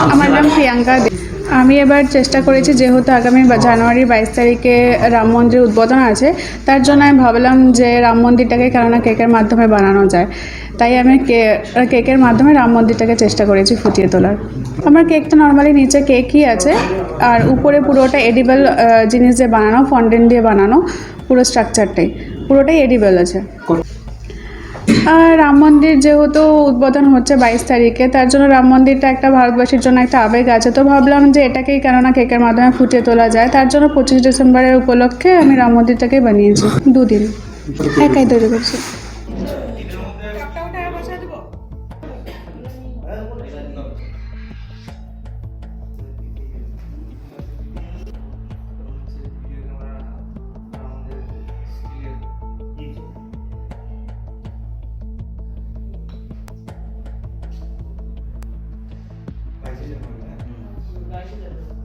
আমার নাম প্রিয়াঙ্কা দে আমি এবার চেষ্টা করেছি, যেহেতু আগামী জানুয়ারির বাইশ তারিখে রাম মন্দির উদ্বোধন আছে, তার জন্য আমি ভাবলাম যে রাম মন্দিরটাকে কেননা কেকের মাধ্যমে বানানো যায়। তাই আমি কে- কেকের মাধ্যমে রাম মন্দিরটাকে চেষ্টা করেছি ফুটিয়ে তোলার। আমার কেক তো নর্মালি নিচে কেকই আছে, আর উপরে পুরোটা এডিবল জিনিস দিয়ে বানানো ফন্ডেন্ট দিয়ে বানানো, পুরো স্ট্রাকচারটাই পুরোটাই এডিবল আছে। আর রাম মন্দির যেহেতু উদ্বোধন হচ্ছে বাইশ তারিখে তার জন্য রাম মন্দিরটা একটা ভারতবাসীর জন্য একটা আবেগ আছে। তো ভাবলাম যে এটাকেই কেননা কেকের মাধ্যমে ফুটিয়ে তোলা যায় তার জন্য পঁচিশ ডিসেম্বরের উপলক্ষে আমি রাম মন্দিরটাকে বানিয়েছি দুদিন। একাই তৈরি করছি। Bence de.